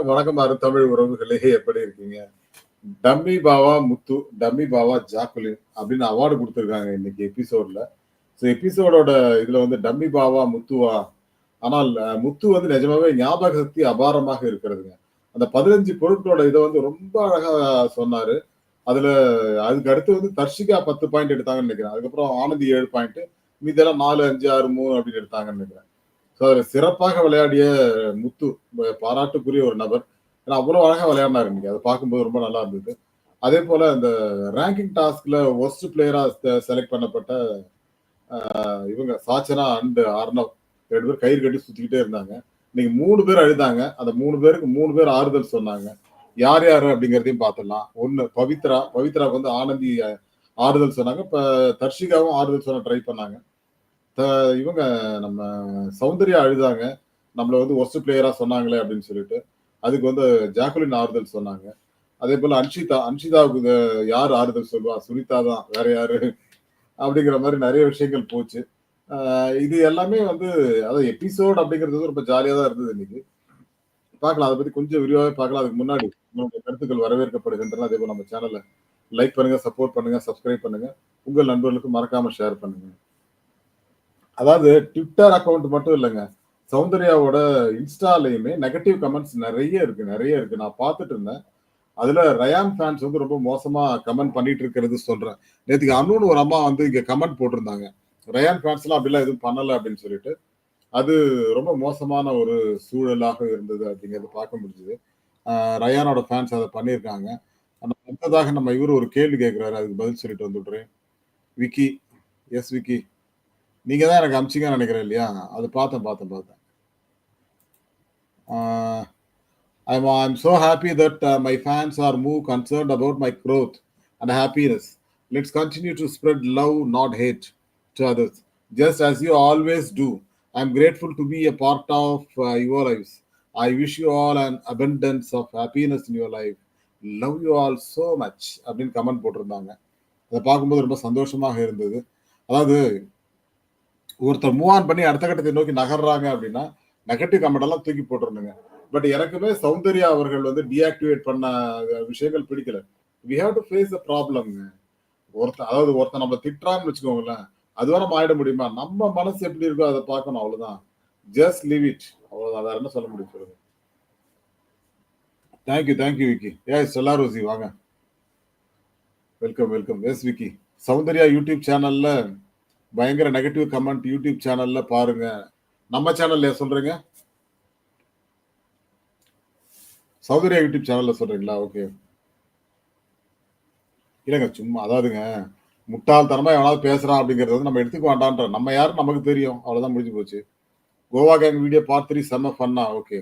வணக்கம் வணக்கம் அருத்தமிழ் உறவுகளே எப்படி இருக்கீங்க? Dummy Bava Muthu dummy Bava Jacqueline அப்படின்னு அவார்டு கொடுத்துருக்காங்க இன்னைக்கு எபிசோட்ல ஸோ எபிசோடோட இதுல வந்து டம்மி பாவா முத்துவா. ஆனால் முத்து வந்து நிஜமாவே ஞாபக சக்தி அபாரமாக இருக்கிறதுங்க. அந்த பதினஞ்சு பொருட்களோட இதை வந்து ரொம்ப அழகா சொன்னாரு. அதுல அதுக்கு அடுத்து வந்து தர்ஷிகா பத்து பாயிண்ட் எடுத்தாங்கன்னு நினைக்கிறேன். அதுக்கப்புறம் ஆனந்தி ஏழு பாயிண்ட் மீதெல்லாம் நாலு அஞ்சு ஆறு மூணு அப்படின்னு எடுத்தாங்கன்னு நினைக்கிறேன். அதில் சிறப்பாக விளையாடிய முத்து பாராட்டுக்குரிய ஒரு நபர். ஏன்னா அவ்வளோ அழகாக விளையாடினார் இன்னைக்கு. அதை பார்க்கும்போது ரொம்ப நல்லா இருந்தது. அதே போல் அந்த ரேங்கிங் டாஸ்கில் ஒர்ஸ்ட் பிளேயராக செலக்ட் பண்ணப்பட்ட இவங்க சாச்சனா அண்ட் அர்ணவ் ரெண்டு பேர் கயிறு கட்டி சுற்றிக்கிட்டே இருந்தாங்க. இன்னைக்கு மூணு பேர் அழுதாங்க. அந்த மூணு பேருக்கு மூணு பேர் ஆறுதல் சொன்னாங்க. யார் யார் அப்படிங்கிறதையும் பார்த்துடலாம். ஒன்று பவித்ரா. பவித்ராவுக்கு வந்து ஆனந்தி ஆறுதல் சொன்னாங்க. இப்போ தர்ஷிகாவும் ஆறுதல் சொன்ன ட்ரை பண்ணாங்க. இவங்க நம்ம சௌந்தர்யா அழுதாங்க. நம்மள வந்து ஒஸ்ட் பிளேயரா சொன்னாங்களே அப்படின்னு சொல்லிட்டு. அதுக்கு வந்து ஜாக்குலின் ஆறுதல் சொன்னாங்க. அதே போல அன்ஷிதா அன்ஷிதாவுக்கு யார் ஆறுதல் சொல்லுவா? சுனிதா தான். வேற யாரு? அப்படிங்கிற மாதிரி நிறைய விஷயங்கள் போச்சு. இது எல்லாமே வந்து அதாவது எபிசோட் அப்படிங்கிறது ரொம்ப ஜாலியா தான் இருந்தது இன்னைக்கு. பார்க்கலாம். அதை பத்தி கொஞ்சம் விரிவாகவே பார்க்கலாம். அதுக்கு முன்னாடி உங்களுடைய கருத்துக்கள் வரவேற்கப்படுகின்றன. அதே போல நம்ம சேனலை லைக் பண்ணுங்க சப்போர்ட் பண்ணுங்க சப்ஸ்கிரைப் பண்ணுங்க. உங்கள் நண்பர்களுக்கு மறக்காம ஷேர் பண்ணுங்க. அதாவது ட்விட்டர் அக்கவுண்ட் மட்டும் இல்லைங்க. சௌந்தர்யாவோட இன்ஸ்டாலையுமே நெகட்டிவ் கமெண்ட்ஸ் நிறைய இருக்கு நிறைய இருக்கு. நான் பார்த்துட்டு இருந்தேன். அதுல ரயான் ஃபேன்ஸ் வந்து ரொம்ப மோசமா கமெண்ட் பண்ணிட்டு இருக்கிறது சொல்றேன். நேற்று அனுன்னு ஒரு அம்மா வந்து இங்க கமெண்ட் போட்டிருந்தாங்க. ரயான் ஃபேன்ஸ்லாம் அப்படிலாம் எதுவும் பண்ணல அப்படின்னு சொல்லிட்டு. அது ரொம்ப மோசமான ஒரு சூழலாக இருந்தது அப்படிங்கறது பார்க்க முடிஞ்சது. ரயானோட ஃபேன்ஸ் அதை பண்ணியிருக்காங்க. அடுத்ததாக நம்ம இவர் ஒரு கேள்வி கேட்குறாரு அதுக்கு பதில் சொல்லிட்டு வந்துடுறேன். விக்கி எஸ் விக்கி. நீங்க தான் எனக்கு அமிச்சிங்கன்னு நினைக்கிறேன் இல்லையா அது பார்த்தேன் பார்த்தேன் பார்த்தேன் I'm I'm so happy that my fans are move concerned about my growth and happiness let's continue to spread love not hate to others just as you always do I am grateful to be a part of your lives I wish you all and abundance of happiness in your life love you all so much அப்படின்னு comment போட்டிருந்தாங்க அதை பார்க்கும்போது ரொம்ப சந்தோஷமாக இருந்தது அதாவது ஒருத்தர் move on பண்ணி அடுத்த கட்டத்தை நோக்கி நகர்றாங்க அப்படின்னா நெகட்டிவ் கமெண்ட் எல்லாம் தூக்கி போட்டுருணுங்க பட் எனக்குமே சௌந்தர்யா அவர்கள் வந்து டீஆக்டிவேட் பண்ண விஷயங்கள் பிடிக்கல. We have to face the ப்ராப்ளம்ங்க ஒருத்தன் அதாவது ஒருத்தன் நம்ம திட்டுறான்னு வச்சுக்கோங்களேன் அதுவா நம்ம ஆயிட முடியுமா? நம்ம மனசு எப்படி இருக்கோ அதை பார்க்கணும் அவ்வளவுதான். ஜஸ்ட் லீவ் இட் அவ்வளவுதான். வேற என்ன சொல்ல முடியும் சொல்லுங்க. Thank you thank you Vicky yes எல்லாரும் ரோசி. வாங்க. Welcome welcome yes Vicky Soundarya YouTube சேனல்ல பயங்கர நெகட்டிவ் கமெண்ட் யூடியூப் சேனல்ல பாருங்க. நம்ம சேனல்ல சொல்றீங்க? சௌந்தர்யா யூடியூப் சேனல்ல சொல்றீங்களா? ஓகே இல்லைங்க சும்மா அதாவதுங்க. முட்டாள்தனமா எவனாவது பேசுறான் அப்படிங்கறது வந்து நம்ம எடுத்துக்க வேண்டான்ற. நம்ம யாரும் நமக்கு தெரியும். அவ்வளவுதான் முடிஞ்சு போச்சு. Goa gang video part three செம்ம ஃபன்னா ஓகே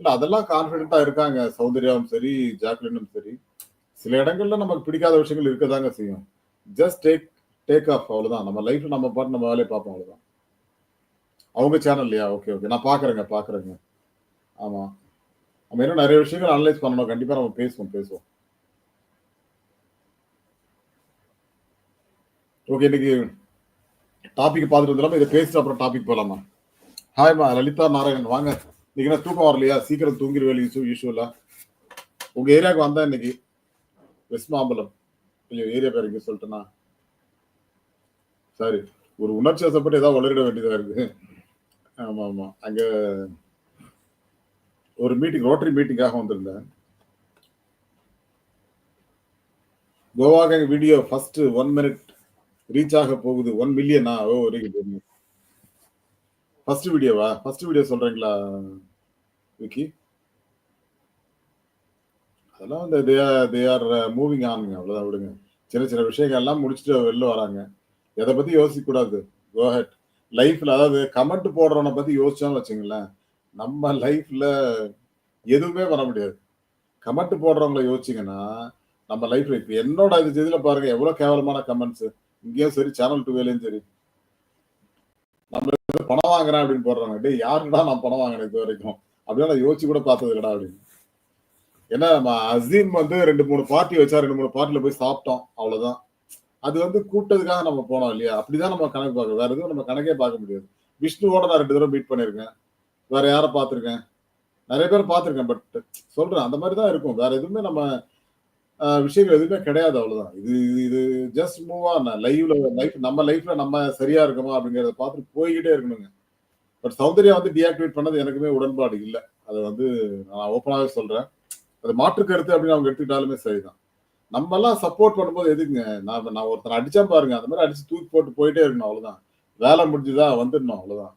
இல்ல அதெல்லாம் கான்பிடென்ட்டா இருக்காங்க. சௌந்தர்யாவும் சரி ஜாக்லினும் சரி. சில இடங்கள்ல நமக்கு பிடிக்காத விஷயங்கள் இருக்கதாங்க செய்யும். ஜஸ்ட் டேக் டேக் ஆஃப் அவ்வளோதான் நம்ம லைஃப்ல நம்ம பாட்டு நம்ம வேலையை பார்ப்போம் அவ்வளோதான் அவங்க சேனல் இல்லையா? ஓகே ஓகே நான் பார்க்குறேங்க பார்க்குறேங்க. ஆமாம் நம்ம இன்னும் நிறைய விஷயங்கள் அனலைஸ் பண்ணணும். கண்டிப்பாக நம்ம பேசுவோம் பேசுவோம். ஓகே இன்னைக்கு டாபிக் பார்த்துட்டு வந்துடலாமா இதை பேசிட்டு அப்புறம் டாபிக் போகலாமா ஹாய்மா லலிதா நாராயணன். வாங்க. இன்னைக்கு நான் தூக்கம் வரலையா? சீக்கிரம் தூங்கிடுவேன் யூஸ் யூஸ்வலா உங்கள் ஏரியாவுக்கு வந்தேன் இன்னைக்கு. வெஸ்ட் மாம்பலம் கொஞ்சம் ஏரியா பேர் இங்க சொல்லிட்டேனா சாரி ஒரு உணர்ச்சி வசப்பட்டு ஏதாவது வளரிட வேண்டியதா இருக்கு. ஆமா ஆமா. அங்க ஒரு மீட்டிங் ரோட்டரி மீட்டிங்காக வந்திருந்தேன். கோவாக video first one minute reach ஆக போகுது. ஒன் மில்லியனா ஓ ஒரு ஃபர்ஸ்ட் வீடியோவா ஃபர்ஸ்ட் வீடியோ சொல்றீங்களா விக்கி? அதெல்லாம் வந்து தே தே ஆர் மூவிங் ஆனுங்க அவ்வளோதான் விடுங்க. சின்ன சின்ன விஷயங்கள் எல்லாம் முடிச்சுட்டு வெளில வராங்க. எதை பத்தி யோசிக்க கூடாது கோஹெட் லைஃப்ல அதாவது கமெண்ட் போடுறவனை பத்தி யோசிச்சோம்னு வச்சுங்களேன் நம்ம லைஃப்ல எதுவுமே பண்ண முடியாது. கமெண்ட் போடுறவங்கள யோசிச்சிங்கன்னா நம்ம லைஃப்ல இப்போ என்னோட இது இதில் பாருங்க எவ்வளவு கேவலமான கமெண்ட்ஸ் இங்கேயும் சரி சேனல் டூவேலையும் சரி. நம்ம பணம் வாங்குறேன் அப்படின்னு போடுறாங்க. டேய் யாருடா நான் பணம் வாங்கினேன் இது வரைக்கும்? அப்படின்னா நான் யோசிச்சு கூட பார்த்தது கடா அப்படின்னு. ஏன்னா நம்ம அசீம் வந்து ரெண்டு மூணு பார்ட்டி வச்சா ரெண்டு மூணு பார்ட்டியில் போய் சாப்பிட்டோம். அவ்வளவுதான். அது வந்து கூப்பிட்டதுக்காக நம்ம போனோம் இல்லையா? அப்படிதான் நம்ம கணக்கு பார்க்கணும். வேற எதுவும் நம்ம கணக்கே பார்க்க முடியாது. விஷ்ணுவோட நான் ரெண்டு தடவை மீட் பண்ணியிருக்கேன். வேற யாரை பார்த்துருக்கேன்? நிறைய பேர் பார்த்துருக்கேன் பட் சொல்றேன். அந்த மாதிரி தான் இருக்கும். வேற எதுவுமே நம்ம விஷயங்கள் எதுவுமே கிடையாது அவ்வளவுதான். இது இது ஜஸ்ட் மூவ் ஆன் லைவ்ல லைஃப் நம்ம லைஃப்ல நம்ம சரியா இருக்கோமா அப்படிங்கறத பார்த்துட்டு போய்கிட்டே இருக்கணுங்க. பட் சௌந்தர்யா வந்து டிஆக்டிவேட் பண்ணது எனக்குமே உடன்பாடு இல்லை. அதை வந்து நான் ஓப்பனாகவே சொல்றேன். அது மாற்று கருத்து அப்படின்னு அவங்க எடுத்துக்கிட்டாலுமே சரிதான். நம்ம எல்லாம் சப்போர்ட் பண்ணும்போது எதுக்குங்க? நான் நான் ஒருத்தனை அடிச்சா பாருங்க அந்த மாதிரி அடிச்சு தூக்கி போட்டு போயிட்டே இருக்கணும் அவ்வளவுதான். வேலை முடிஞ்சுதா வந்துடணும் அவ்வளவுதான்.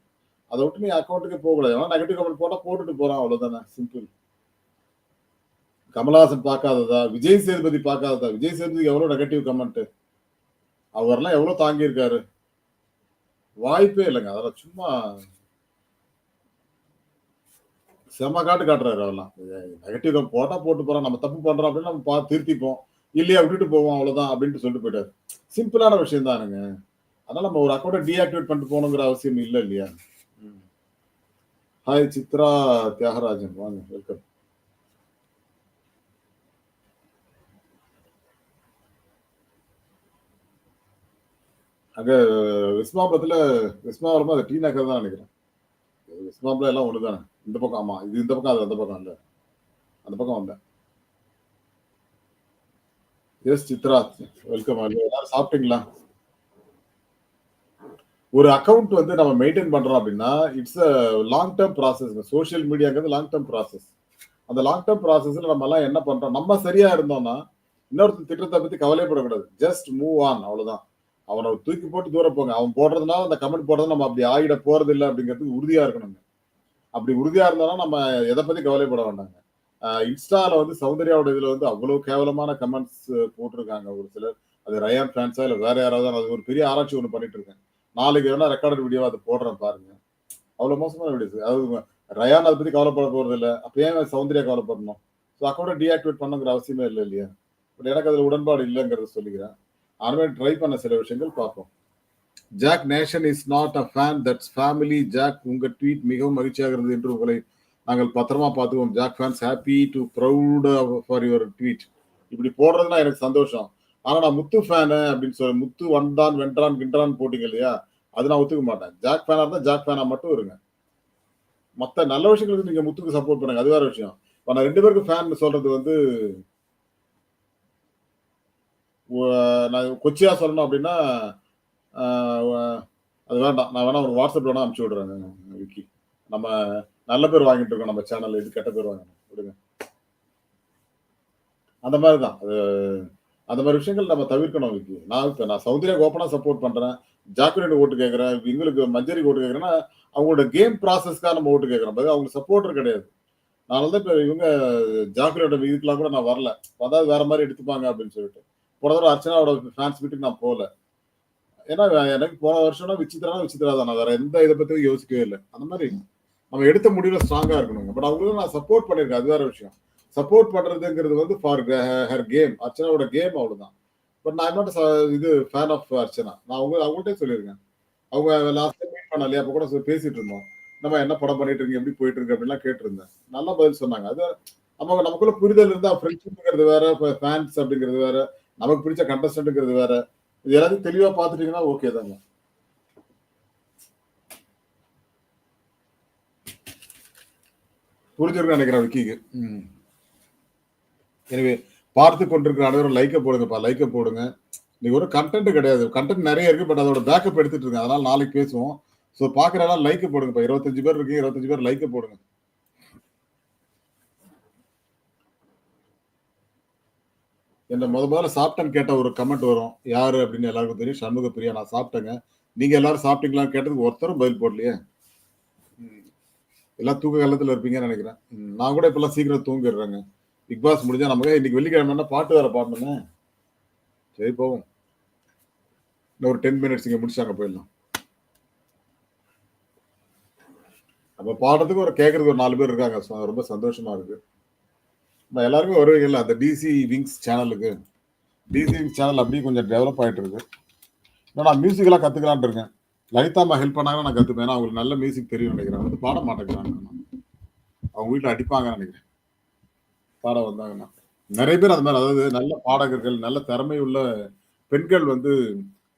அதை விட்டு நீ அக்கௌண்ட்டுக்கு போகக்கூடாது ஏன்னா நெகட்டிவ் கமெண்ட் போட்டா போட்டுட்டு போறான் அவ்வளவுதானே சிம்பிள் கமலஹாசன் பார்க்காததா? விஜய் சேதுபதி பார்க்காததா? விஜய் சேதுபதி எவ்வளவு நெகட்டிவ் கமெண்ட் அவர்லாம் எவ்வளவு தாங்கியிருக்காரு? வாய்ப்பே இல்லைங்க அதெல்லாம் சும்மா செம காட்டு காட்டுறாரு அவெல்லாம் நெகட்டிவ் போட்டா போட்டு போறோம் நம்ம தப்பு பண்றோம் அப்படின்னு நம்ம பார்த்து திருத்திப்போம். இல்லையா விட்டுட்டு போவோம் அவ்வளவுதான் அப்படின்ட்டு சொல்லிட்டு போயிட்டாரு. சிம்பிளான விஷயம் தானுங்க. அதனால நம்ம ஒரு அக்கௌண்ட்டை டீஆக்டிவேட் பண்ணிட்டு போகணுங்கிற அவசியம் இல்லை இல்லையா? ஹாய் சித்ரா தியாகராஜன். வாங்க வெல்கம் அங்க விஸ்மாபுரத்துல விஸ்மாபுரமா அது டீ நகர் தான் நினைக்கிறேன். விஸ்மாபுரம் எல்லாம் ஒண்ணுதானே? இந்த பக்கம் ஆமா இது இந்த பக்கம் அது அந்த பக்கம் இல்ல. அந்த பக்கம் வந்தேன். எஸ் சித்ரா வெல்கம் எல்லாரும் சாப்பிட்டீங்களா? ஒரு அக்கவுண்ட் வந்து நம்ம மெயின்டைன் பண்றோம் அப்படின்னா it's a long term process social மீடியாங்கிறது long term process அந்த லாங் டேர்ம் ப்ராசஸ்ல நம்ம எல்லாம் என்ன பண்றோம்? நம்ம சரியா இருந்தோம்னா இன்னொருத்தர் திட்டத்தை பத்தி கவலைப்படக்கூடாது. ஜஸ்ட் மூவ் ஆன் அவ்வளவுதான். அவனை தூக்கி போட்டு தூரம் போங்க. அவன் போடுறதுனால அந்த கமெண்ட் போடுறது நம்ம அப்படி ஆகிட போறது இல்லை அப்படிங்கிறதுக்கு உறுதியா இருக்கணுங்க. அப்படி உறுதியா இருந்தோம்னா நம்ம எதை பத்தி கவலைப்பட வேண்டாங்க. இன்ஸ்டால வந்து சௌந்தர்யாவோட இதுல வந்து அவ்வளவு கேவலமான கமெண்ட்ஸ் போட்டிருக்காங்க ஒரு சிலர். அது ரயான் ஃபேன்ஸா இல்ல வேற யாராவது அது ஒரு பெரிய ஆராய்ச்சி ஒன்று பண்ணிட்டு இருக்கேன். நாளைக்கு வேணா ரெக்கார்டட் வீடியோ அதை போடுறேன் பாருங்க. அவ்வளவு மோசமான வீடியோஸ் அதாவது ரயான் அதை பத்தி கவலைப்பட போறது இல்லை. அப்ப ஏன் சௌந்தர்யா கவலைப்படணும்? ஸோ அக்கௌண்ட் டீஆக்டிவேட் பண்ணுங்கிற அவசியமே இல்லை இல்லையா? பட் எனக்கு அதுல உடன்பாடு இல்லைங்கிறத சொல்லிக்கிறேன். ஆனால் ட்ரை பண்ண சில விஷயங்கள் பார்ப்போம். Jack nation is not a fan that's family Jack உங்க ட்வீட் மிகவும் மகிழ்ச்சியாக இருந்தது என்று உங்களை நாங்கள் பத்திரமா பார்த்துக்குவோம். Jack fans happy to proud for your tweet இப்படி போடுறதுனா எனக்கு சந்தோஷம். ஆனால் நான் முத்து ஃபேனு அப்படின்னு சொல்லி முத்து வந்தான் வென்றான் கின்றான் போட்டிங்க இல்லையா? அது நான் ஒத்துக்க மாட்டேன். ஜாக் ஃபேனாக இருந்தால் ஜாக் ஃபேனாக மட்டும் இருங்க. மற்ற நல்ல விஷயங்களுக்கு நீங்கள் முத்துக்கு சப்போர்ட் பண்ணுங்க. அது வேற விஷயம். இப்போ நான் ரெண்டு பேருக்கு ஃபேன் சொல்றது வந்து நான் கொச்சியா சொல்லணும் அப்படின்னா அது வேண்டாம். நான் வேணா ஒரு வாட்ஸ்அப் வேணா அனுப்பிச்சு விடுறேன் விக்கி. நம்ம நல்ல பேர் வாங்கிட்டு இருக்கோம் நம்ம சேனல் இது கெட்ட பேர் வாங்கணும். விடுங்க. அந்த மாதிரி தான். அது அந்த மாதிரி விஷயங்கள் நம்ம தவிர்க்கணும் விக்கி நான் இப்போ நான் சௌந்தர்யா ஓப்பனாக சப்போர்ட் பண்றேன். ஜாக்குலேட் ஓட்டு கேட்கறேன் எங்களுக்கு மஞ்சரி ஓட்டு கேட்குறேன்னா அவங்களோட கேம் ப்ராசஸ்க்காக நம்ம ஓட்டு கேட்குறோம் பாரு, அவங்களுக்கு சப்போர்ட்டர் கிடையாது. அதனால தான் இப்போ இவங்க ஜாக்குலேட் இதுக்கெலாம் கூட நான் வரல. அதாவது வேற மாதிரி எடுத்துப்பாங்க அப்படின்னு சொல்லிட்டு. போன தடவை அர்ச்சனாவோட ஃபேன்ஸ் வீட்டுக்கு நான் போகல. ஏன்னா எனக்கு போன வருஷம்னா விசித்திரனா விசித்திரா தான். நான் வேற எந்த இதை பற்றியும் யோசிக்கவே இல்லை. அந்த மாதிரி நம்ம எடுத்த முடிவில் ஸ்ட்ராங்காக இருக்கணுங்க. பட் அவங்களுக்கு நான் சப்போர்ட் பண்ணியிருக்கேன். அது வேற விஷயம். சப்போர்ட் பண்ணுறதுங்கிறது வந்து ஃபார் ஹர் கேம் அர்ச்சனாவோட கேம் அவ்வளோதான் பட் நான் என்னோட இது ஃபேன் ஆஃப் அர்ச்சனா. நான் அவங்க அவங்கள்ட்டே சொல்லியிருக்கேன். அவங்க லாஸ்ட் டைம் மீட் பண்ணலையே அப்போ கூட பேசிகிட்டு பேசிட்டு இருந்தோம். நம்ம என்ன படம் பண்ணிட்டு இருக்கீங்க? எப்படி போயிட்டு இருக்கு? அப்படின்லாம் கேட்டிருந்தேன். நல்லா பதில் சொன்னாங்க. அது நம்ம நமக்குள்ள புரிதல் இருந்தா ஃப்ரெண்ட்ஷிப்ங்கிறது வேற ஃபேன்ஸ் அப்படிங்கிறது வேற நமக்கு பிடிச்ச கண்டஸ்டன்ட்ங்கிறது வேற. இது எல்லாத்தையும் தெளிவா பாத்துட்டீங்கன்னா ஓகே தாங்க. புரிஞ்சிருக்க நினைக்கிறேன் விக்கிக்கு. ம். எனவே பார்த்து கொண்டிருக்கிற அனைவரும் லைக்கை போடுங்கப்பா லைக்கை போடுங்க. இன்னைக்கு ஒரு கண்டென்ட் கிடையாது. கண்டென்ட் நிறைய இருக்கு பட் அதோட பேக்கப் எடுத்துட்டு இருக்கேன் அதனால நாளைக்கு பேசுவோம். ஸோ பார்க்குறதா லைக்கை போடுங்கப்பா. இருபத்தஞ்சு பேர் இருக்கு இருபத்தஞ்சு பேர் லைக்கை போடுங்க. என்ன முத முதல்ல சாப்பிட்டேன்னு கேட்ட ஒரு கமெண்ட் வரும். யாரு அப்படின்னு எல்லாருக்கும் தெரியும். சண்முக பிரியா நான் சாப்பிட்டேங்க. நீங்க எல்லாரும் சாப்பிட்டீங்களான்னு கேட்டதுக்கு ஒருத்தரும் பதில் போடலையே. எல்லாம் தூக்க காலத்தில் இருப்பீங்கன்னு நினைக்கிறேன். நான் கூட இப்பெல்லாம் சீக்கிரம் தூங்கிடுறேங்க. பிக் பாஸ் முடிஞ்சா நமக்கு இன்னைக்கு வெள்ளிக்கிழமைனா பாட்டு வேற பாடணுமே? சரி போவோம். இன்னும் ஒரு டென் மினிட்ஸ் இங்கே முடிச்சாங்க போயிடலாம். நம்ம பாடுறதுக்கு ஒரு கேட்கறதுக்கு ஒரு நாலு பேர் இருக்காங்க. ரொம்ப சந்தோஷமா இருக்கு. நம்ம எல்லாருமே வருவீங்கல்ல அந்த டிசி விங்ஸ் சேனலுக்கு டிசி விங்ஸ் சேனல் அப்படியே கொஞ்சம் டெவலப் ஆகிட்டு இருக்கு. இன்னும் நான் மியூசிக்கெல்லாம் கற்றுக்கலான் இருக்கேன். லலிதா அம்மா ஹெல்ப் பண்ணாங்கன்னா நான் கத்துப்பேன். ஏன்னா அவங்களுக்கு நல்ல மியூசிக் தெரியும் நினைக்கிறேன். வந்து பாட மாட்டேங்கிறாங்க அவங்க வீட்டில் அடிப்பாங்கன்னு நினைக்கிறேன். பாட வந்தாங்கன்னா. நிறைய பேர் அது மாதிரி அதாவது நல்ல பாடகர்கள் நல்ல திறமை உள்ள பெண்கள் வந்து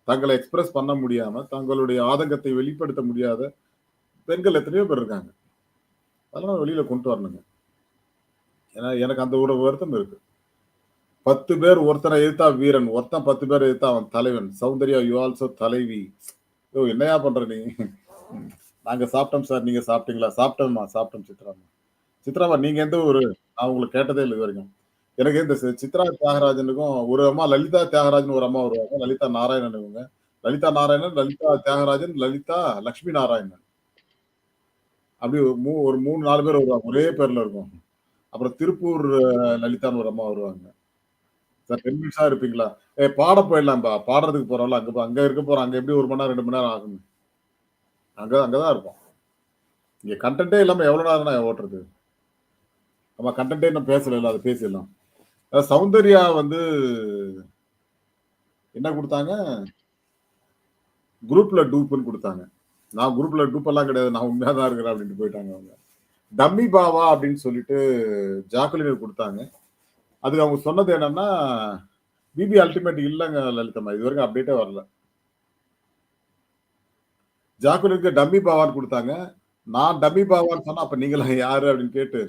தங்களை எக்ஸ்பிரஸ் பண்ண முடியாம தங்களுடைய ஆதங்கத்தை வெளிப்படுத்த முடியாத பெண்கள் எத்தனையோ பேர் இருக்காங்க. அதெல்லாம் வெளியில கொண்டு வரணுங்க. ஏன்னா எனக்கு அந்த ஒரு வருத்தம் இருக்கு. பத்து பேர் ஒருத்தனை எதிர்த்தா வீரன் ஒருத்தன் பத்து பேர் எதிர்த்தா அவன் தலைவன். சௌந்தர்யா யூ ஆல்சோ தலைவி. ஓ என்னையா பண்ற நீ? நாங்க சாப்பிட்டோம் சார் நீங்க சாப்பிட்டீங்களா? சாப்பிட்டோம்மா சாப்பிட்டோம் சித்ராமா சித்ராமா நீங்க எந்த ஊரு? நான் உங்களுக்கு கேட்டதே இல்லை இது வரைக்கும் எனக்கு இந்த சி- சித்ரா தியாகராஜனுக்கும் ஒரு அம்மா லலிதா தியாகராஜன் ஒரு அம்மா வருவாங்க. லலிதா நாராயணன் இவங்க. லலிதா நாராயணன் லலிதா தியாகராஜன் லலிதா லக்ஷ்மி நாராயணன். அப்படி ஒரு மூ ஒரு மூணு நாலு பேர் வருவாங்க. ஒரே பேர்ல இருக்கும். அப்புறம் திருப்பூர் லலிதான்னு ஒரு அம்மா வருவாங்க. சார் டென் மினிட்ஸா இருப்பீங்களா? ஏ பாட போயிடலாம்பா. பாடுறதுக்கு போறோம்ல அங்க அங்க இருக்க போறோம். அங்க எப்படி ஒரு மணி நேரம் ரெண்டு மணி நேரம் ஆகும்? அங்க அங்கதான் இருப்போம். இங்க கண்டென்ட்டே இல்லாம எவ்வளவு நேரம் நான் ஓட்டுறது? நம்ம கண்டென்ட்டே இன்னும் பேசல அது பேசிடலாம். சௌந்தர்யா வந்து என்ன கொடுத்தாங்க? குரூப்ல டூப்புன்னு கொடுத்தாங்க. நான் குரூப்ல டூப் எல்லாம் கிடையாது நான் உண்மையா தான் இருக்கிறேன் அப்படின்ட்டு போயிட்டாங்க அவங்க. டம்மி பாவா அப்படின்னு சொல்லிட்டு ஜாக்குலினர் கொடுத்தாங்க. அதுக்கு அவங்க சொன்னது என்னன்னா பிபி அல்டிமேட் இல்லைங்க லலிதம்மா இது வரைக்கும் அப்டேட்டே வரல. ஜாக்குலினுக்கு டம்மி பாவான்னு கொடுத்தாங்க. நான் டம்மி பாவான்னு சொன்னா அப்ப நீங்களாம் யாரு அப்படின்னு கேட்டு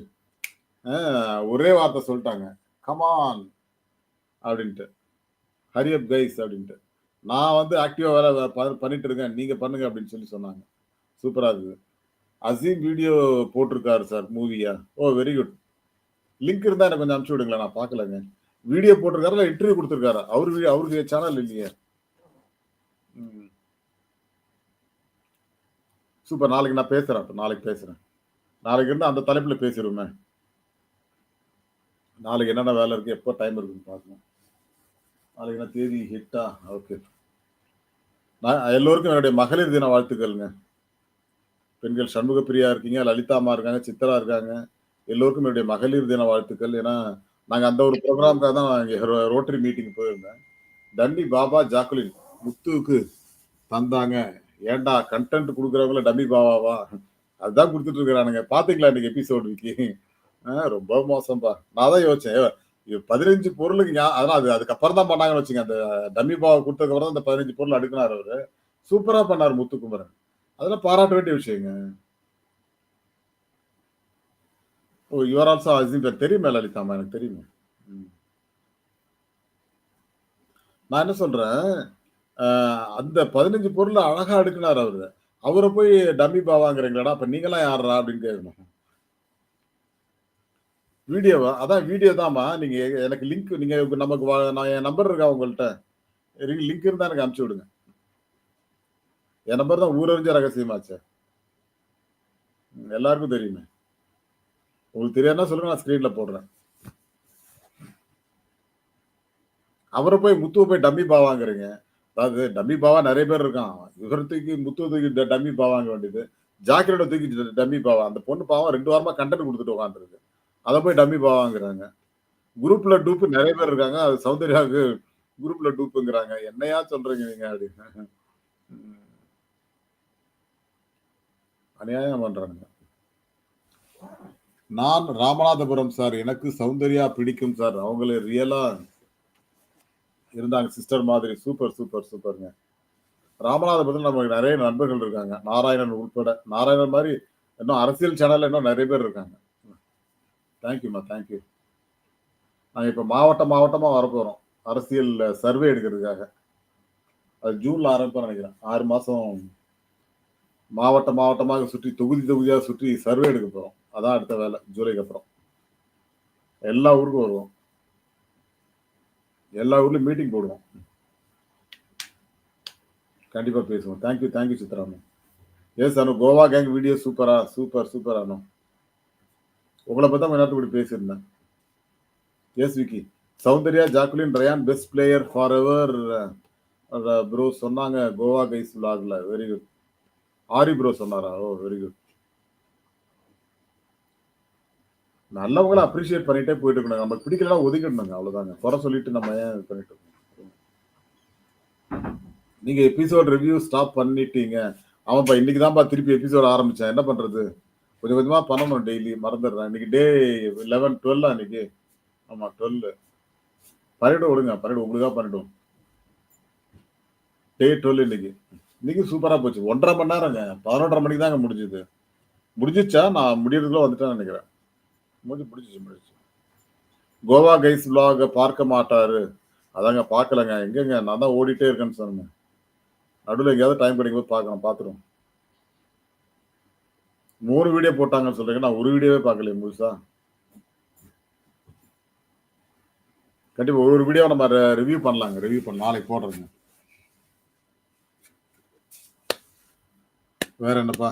ஒரே வார்த்தை சொல்லிட்டாங்க. கமான் அப்படின்ட்டு. ஹரியப் கைஸ் அப்படின்ட்டு. நான் வந்து ஆக்டிவா வேலை பண்ணிட்டு இருக்கேன் நீங்க பண்ணுங்க அப்படின்னு சொல்லி சொன்னாங்க. சூப்பரா இருக்குது அசீம் வீடியோ போட்டிருக்காரு சார் மூவியா ஓ வெரி குட் லிங்க் இருந்தா எனக்கு கொஞ்சம் அனுப்பிச்சு விடுங்களேன் நான் பார்க்கலங்க. வீடியோ போட்டிருக்காரு இல்ல இன்டர்வியூ கொடுத்துருக்காரு? அவரு வீடியோ அவருக்கு சேனல் இல்லையே. ம். சூப்பர் நாளைக்கு நான் பேசுறேன் அப்ப நாளைக்கு பேசுறேன். நாளைக்கு இருந்து அந்த தலைப்புல பேசிடுவேன் நாளைக்கு என்னென்ன வேலை இருக்கு எப்போ டைம் இருக்குன்னு பார்க்கணும். நாளைக்கு என்ன தேதி ஹிட்டா ஓகே நான் எல்லோருக்கும் என்னுடைய மகளிர் தின வாழ்த்துக்கள்ங்க. பெண்கள் சண்முக பிரியா இருக்கீங்க லலிதாமா இருக்காங்க சித்ரா இருக்காங்க. எல்லோருக்கும் என்னுடைய மகளிர் தின வாழ்த்துக்கள். ஏன்னா நாங்க அந்த ஒரு ப்ரோக்ராம்க்காக தான் நான் ரோ- ரோட்டரி மீட்டிங் போயிருந்தேன். டண்டி பாபா ஜாக்குலின் முத்துவுக்கு தந்தாங்க. ஏன்டா கண்டென்ட் கொடுக்குறவங்கள டம்மி பாபாவா? அதுதான் கொடுத்துட்டு இருக்கிறானுங்க பாத்தீங்களா இன்னைக்கு எபிசோடு விக்கி? ஆஹ் ரொம்ப மோசம்பா. நான் தான் யோசிச்சேன். பதினஞ்சு பொருளுக்கு அதெல்லாம் அதான் அது அதுக்கப்புறம் தான் பண்ணாங்கன்னு வச்சுங்க அந்த டம்மி பாவா கொடுத்ததுக்கு அப்புறம் தான் அந்த பதினஞ்சு பொருள் அடுக்கினார் அவர். சூப்பராக பண்ணார் முத்துக்குமரன். அதெல்லாம் பாராட்ட வேண்டிய விஷயங்க. ஓ யுவர் ஆல்சோ அசிம் பேர் தெரியுமே லலிதாமா எனக்கு தெரியுமே. நான் என்ன சொல்றேன்? அந்த பதினஞ்சு பொருள் அழகா அடுக்கினார் அவரு. அவரை போய் டம்மி பாவாங்கிறீங்களாடா அப்ப நீங்களாம் யாரா அப்படின்னு கேட்கணும் வீடியோவா? அதான் வீடியோ தாம்மா நீங்க எனக்கு லிங்க் நீங்க நமக்கு நான் என் நம்பர் இருக்கா உங்கள்கிட்ட லிங்க் இருந்தா எனக்கு அனுப்பிச்சு விடுங்க. என் நம்பர் தான் ஊரறிஞ்ச ரகசியமாச்சே. எல்லாருக்கும் தெரியுமே. உங்களுக்கு தெரியாதுன்னா சொல்லுங்க நான் ஸ்கிரீன்ல போடுறேன். அவரை போய் முத்துவை போய் டம்மி பாவாங்கிறீங்க அதாவது டம்மி பாவா நிறைய பேர் இருக்கான். இவரை தூக்கி முத்துவை தூக்கி டம்மி பாவாங்க வேண்டியது. ஜாக்கிரோட தூக்கி டம்மி பாவா. அந்த பொண்ணு பாவம் ரெண்டு வாரமா கண்டென்ட் கொடுத்துட்டு உட்காந்துருக்கு அதை போய் டம்மி பாவாங்கிறாங்க குரூப்ல டூப்பு நிறைய பேர் இருக்காங்க. அது சௌந்தர்யாவுக்கு குரூப்ல டூப்புங்கிறாங்க. என்னையா சொல்றீங்க நீங்க அப்படின்னு அநியாயம் பண்றாங்க நான் ராமநாதபுரம் சார். எனக்கு சௌந்தர்யா பிடிக்கும் சார். அவங்களே ரியலா இருந்தாங்க. சிஸ்டர் மாதிரி. சூப்பர் சூப்பர் சூப்பருங்க ராமநாதபுரத்தில் நமக்கு நிறைய நண்பர்கள் இருக்காங்க. நாராயணன் உட்பட நாராயணன் மாதிரி இன்னும் அரசியல் சேனல்ல இன்னும் நிறைய பேர் இருக்காங்க. தேங்க்யூம்மா தேங்க்யூ நாங்கள் இப்போ மாவட்ட மாவட்டமாக வரப்போகிறோம் அரசியல் சர்வே எடுக்கிறதுக்காக. அது ஜூனில் ஆரம்பிப்போம் நினைக்கிறேன். ஆறு மாதம் மாவட்ட மாவட்டமாக சுற்றி தொகுதி தொகுதியாக சுற்றி சர்வே எடுக்க போகிறோம் அதான் அடுத்த வேலை ஜூலைக்கு அப்புறம். எல்லா ஊருக்கும் வருவோம். எல்லா ஊர்லயும் மீட்டிங் போடுவோம். கண்டிப்பா பேசுவோம். Thank you thank you சித்ராமன் yes Anu Goa gang video சூப்பரா சூப்பர் சூப்பர் அனு. உங்களை பத்தி கொஞ்ச நேரத்துக்கு பேசியிருந்தேன். Yes Vicky Soundarya Jacqueline Rayan best player forever bro சொன்னாங்க கோவா கைஸ் விளாக்ல வெரி குட் ஆரி ப்ரோ சொன்னாரா? ஓ வெரி குட் நல்லவங்களை அப்ரிஷியேட் பண்ணிட்டே போயிட்டு இருக்கணும். நம்ம பிடிக்கலாம் ஒதுக்கிடணுங்க அவ்வளவுதாங்க. குறை சொல்லிட்டு நம்ம ஏன் இது பண்ணிட்டு நீங்க எபிசோட் ரிவ்யூ ஸ்டாப் பண்ணிட்டீங்க. ஆமாப்பா இன்னைக்கு தான்ப்பா திருப்பி எபிசோட் ஆரம்பிச்சேன். என்ன பண்றது? கொஞ்சம் கொஞ்சமா பண்ணணும் டெய்லி மறந்துடுறேன். இன்னைக்கு டே லெவன் டுவெல் இன்னைக்கு. ஆமா டுவெல் பண்ணிட்டு விடுங்க பண்ணிட்டு உங்களுக்காக பண்ணிட்டோம் டே டுவெல் இன்னைக்கு. இன்னைக்கு சூப்பரா போச்சு. ஒன்றரை மணி நேரங்க. பதினொன்றரை மணிக்கு தாங்க முடிஞ்சது. முடிஞ்சிச்சா நான் முடியறதுக்குள்ள வந்துட்டேன்னு நினைக்கிறேன். முடிஞ்சு முடிஞ்சிச்சு முடிஞ்சிச்சு. கோவா கைஸ் விலாக பார்க்க மாட்டாரு. அதாங்க பார்க்கலங்க. எங்கங்க? நான் தான் ஓடிட்டே இருக்கேன்னு சொன்னேன். நடுவில் எங்கேயாவது டைம் கிடைக்கும்போது பார்க்கணும் பார்த்துருவோம். மூணு வீடியோ போட்டாங்கன்னு சொல்றீங்க. நான் ஒரு வீடியோவே பார்க்கலையே முழுசா. கண்டிப்பா ஒரு ஒரு வீடியோ நம்ம ரிவ்யூ பண்ணலாங்க. ரிவ்யூ பண்ண நாளைக்கு போடுறேங்க. வேற என்னப்பா?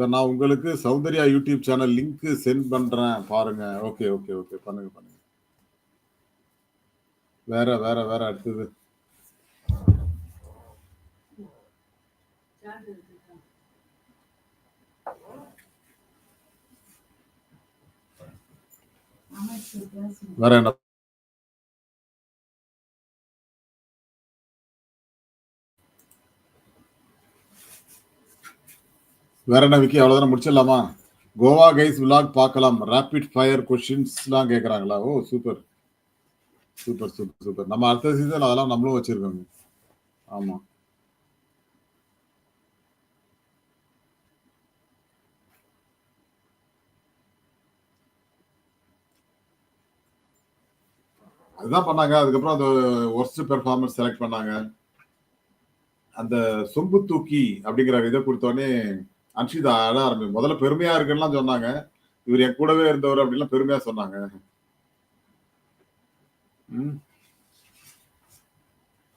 சார் நான் உங்களுக்கு Soundarya YouTube channel link send பண்றேன். பாருங்க. ஓகே ஓகே ஓகே பண்ணுங்க பண்ணுங்க. வேற வேற வேற அடுத்தது. வேற என்ன? வேற என்ன விக்கி அவ்வளவுதானே முடிச்சிடலாமா? கோவா கைஸ் விலாக் பார்க்கலாம். ரேபிட் ஃபயர் கொஷின்ஸ்லாம் கேட்குறாங்களா oh super super super super நம்ம அடுத்த சீசன் அதெல்லாம் நம்மளும் வச்சுருக்கோங்க. ஆமாம் அதுதான் பண்ணாங்க. அதுக்கப்புறம் அந்த ஒர்ஸ்ட் பெர்ஃபார்மன்ஸ் செலக்ட் பண்ணாங்க. அந்த சொம்பு தூக்கி அப்படிங்கிற இதை கொடுத்தோடனே அன்ஷிதா அழ ஆரம்பி முதல்ல பெருமையா இருக்குன்னு சொன்னாங்க. இவர் என் கூடவே இருந்தவர் அப்படின்லாம் பெருமையா சொன்னாங்க. ம்.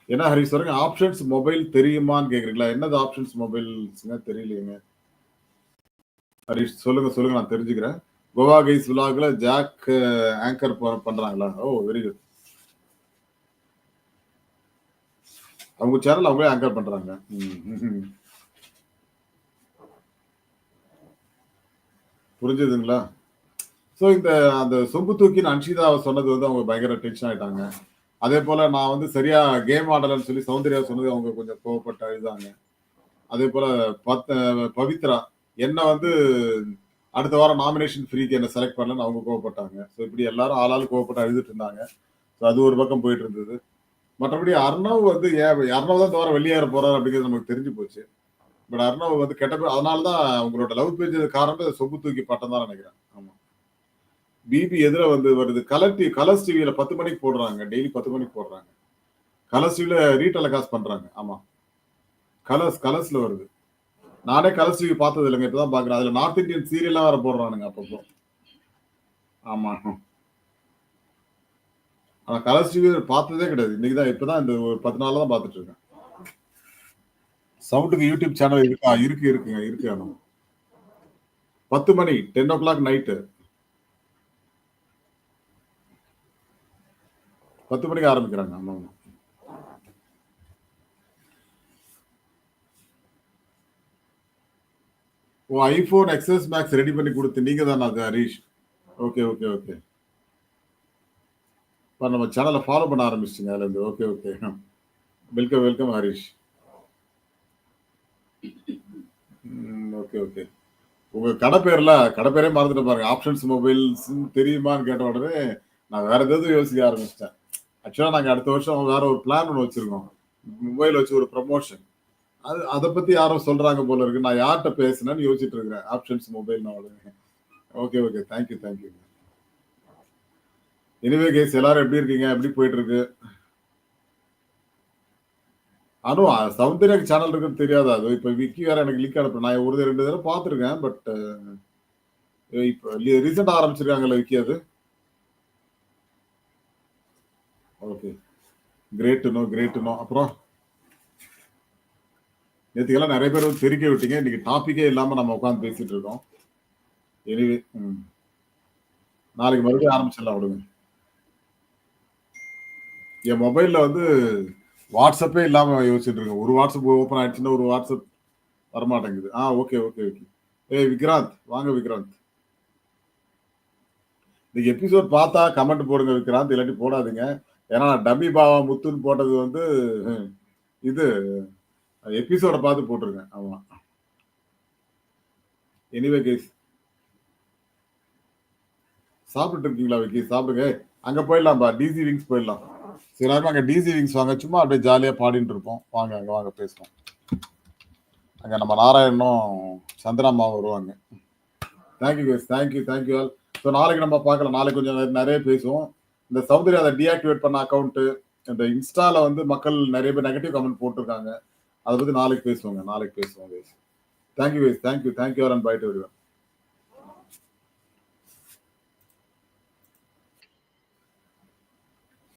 என்ன ஹரி சொல்லுங்க ஆப்ஷன்ஸ் மொபைல் தெரியுமான்னு கேக்குறீங்களா? என்னது ஆப்ஷன்ஸ் மொபைல்ஸ்ங்க தெரியலையேங்க. ஹரிஷ் சொல்லுங்க சொல்லுங்க நான் தெரிஞ்சுக்கிறேன். கோவா கைஸ் விழாக்குல ஜாக் ஆங்கர் பண்றாங்களா? ஓ வெரி குட் அவங்க சேனல் அவங்களே ஆங்கர் பண்றாங்க ம், ம், ம். புரிஞ்சுதுங்களா? ஸோ இந்த அந்த சொம்பு தூக்கின்னு அன்ஷிதா சொன்னது வந்து அவங்க பயங்கர டென்ஷன் ஆயிட்டாங்க. அதே போல நான் வந்து சரியா கேம் ஆடலன்னு சொல்லி சௌந்தர்யா சொன்னது அவங்க கொஞ்சம் கோவப்பட்டு அழுதாங்க அதே போல பத் பவித்ரா என்ன வந்து அடுத்த வாரம் நாமினேஷன் ஃப்ரீக்கு என்ன செலக்ட் பண்ணலன்னு அவங்க கோவப்பட்டாங்க. ஸோ இப்படி எல்லாரும் ஆளாலும் கோவப்பட்டு அழுதுட்டு இருந்தாங்க. ஸோ அது ஒரு பக்கம் போயிட்டு இருந்தது. மற்றபடி அர்ணவ் வந்து ஏன் அர்ணவ் தான் தவிர வெளியேற போறாரு அப்படிங்கிறது நமக்கு தெரிஞ்சு போச்சு. பட் அர்ணவ் வந்து கெட்ட பேர் அதனால தான் உங்களோட லவ் பேஜ் காரணம் சொப்பு தூக்கி பட்டம் தான் நினைக்கிறேன். ஆமாம் பிபி எதிர வந்து வருது. கலர் டிவி கலர்ஸ் டிவியில் பத்து மணிக்கு போடுறாங்க. டெய்லி பத்து மணிக்கு போடுறாங்க. கலர்ஸ் டிவியில் ரீடெலகாஸ்ட் பண்ணுறாங்க ஆமாம் கலர்ஸ் கலர்ஸில் வருது. நானே கலர்ஸ் டிவி பார்த்தது இல்லைங்க. இப்பதான் பார்க்குறேன். அதில் நார்த் இந்தியன் சீரியல்லாம் வேறு போடுறானுங்க அப்பப்போ. ஆமாம் ஆனால் கலர்ஸ் டிவி பார்த்ததே கிடையாது. இன்னைக்கு தான் இப்போ தான் இந்த ஒரு பத்து நாளில் தான் பார்த்துட்ருக்கேன் சவுண்டுக்கு யூடியூப் சேனல் இருக்கா? இருக்கு இருக்குங்க இருக்கு ஆனா பத்து மணி டென் ஓ கிளாக் நைட்டு பத்து மணிக்கு ஆரம்பிக்கிறாங்க ஆமா ஆமா. Oh iPhone XS maths ready பண்ணி கொடுத்து நீங்க தானே அது ஹரீஷ்? Okay okay okay. இப்போ நம்ம சேனலை ஃபாலோ பண்ண ஆரம்பிச்சிங்க அதுலேருந்து. Okay okay. Welcome welcome Harish. Okay okay. உங்க கடை பேர்ல கடை பேரே மறந்துட்டு பாருங்க. ஆப்ஷன்ஸ் மொபைல்ஸ் தெரியுமான்னு கேட்ட உடனே நான் வேற ஏதாவது யோசிக்க ஆரம்பிச்சிட்டேன். ஆக்சுவலா நாங்க அடுத்த வருஷம் வேற ஒரு பிளான் ஒன்று வச்சிருக்கோம். மொபைல் வச்சு ஒரு ப்ரமோஷன் அது அதை பத்தி யாரும் சொல்றாங்க போல இருக்கு. நான் யார்கிட்ட பேசுனேன்னு யோசிச்சுட்டு இருக்கிறேன். ஆப்ஷன்ஸ் மொபைல் உடனே. Okay okay thank you thank you anyway guys எல்லாரும் எப்படி இருக்கீங்க? எப்படி போயிட்டு இருக்கு? அனு சௌந்தர்யாக்கு சேனல் இருக்குன்னு தெரியாது. அது இப்போ விக்கி வேற எனக்கு லிங்க் அனுப்பு நான் ஒரு ரெண்டு தடவை பார்த்துருக்கேன் பட் இப்போ ரீசெண்டாக ஆரம்பிச்சிருக்காங்கல்ல விக்கி அது? Okay great no great no அப்புறம்? நேற்றுக்கெல்லாம் நிறைய பேர் வந்து தெரிக்க விட்டீங்க. இன்னைக்கு டாப்பிக்கே இல்லாமல் நம்ம உட்காந்து பேசிட்டு இருக்கோம். எனிவே ம். நாளைக்கு மறுபடியும் ஆரம்பிச்சிடலாம் விடுங்க. என் மொபைலில் வந்து வாட்ஸ்அப்பே இல்லாம யோசிச்சுட்டு இருக்கேன். ஒரு வாட்ஸ்அப் ஓப்பன் ஆயிடுச்சுன்னா ஒரு வாட்ஸ்அப் வரமாட்டேங்குது. ஆ ஓகே ஓகே ஓகே ஏய் விக்ராந்த் வாங்க விக்ராந்த். இன்னைக்கு எபிசோட் பார்த்தா கமெண்ட் போடுங்க விக்ராந்த் இல்லாட்டி போடாதீங்க. ஏன்னா டம்மி பாவா முத்துன்னு போட்டது வந்து இது எபிசோட பார்த்து போட்டிருக்கேன் ஆமா. எனிவே கேஸ் சாப்பிட்டு இருக்கீங்களா விக்கி? சாப்பிடுங்க. அங்க போயிடலாம்பா. டிசி விங்ஸ் போயிடலாம். சரி நேரம் அங்க டிசி விங்ஸ் வாங்க சும்மா அப்படியே ஜாலியா பாடிட்டு இருப்போம். வாங்க அங்க வாங்க பேசுவோம். அங்க நம்ம நாராயணனும் சந்திராமா வருவாங்க. Thank you guys thank you thank you all so நாளைக்கு நம்ம பார்க்கலாம். நாளைக்கு கொஞ்சம் நிறைய- பேசுவோம். இந்த சௌந்தர்யா அதை டீஆக்டிவேட் பண்ண அக்கௌண்ட்டு இந்த இன்ஸ்டால வந்து மக்கள் நிறைய பேர் நெகட்டிவ் கமெண்ட் போட்டிருக்காங்க. அதை பத்தி நாளைக்கு பேசுவோங்க. நாளைக்கு பேசுவோம் thank you thank you thank you and bye to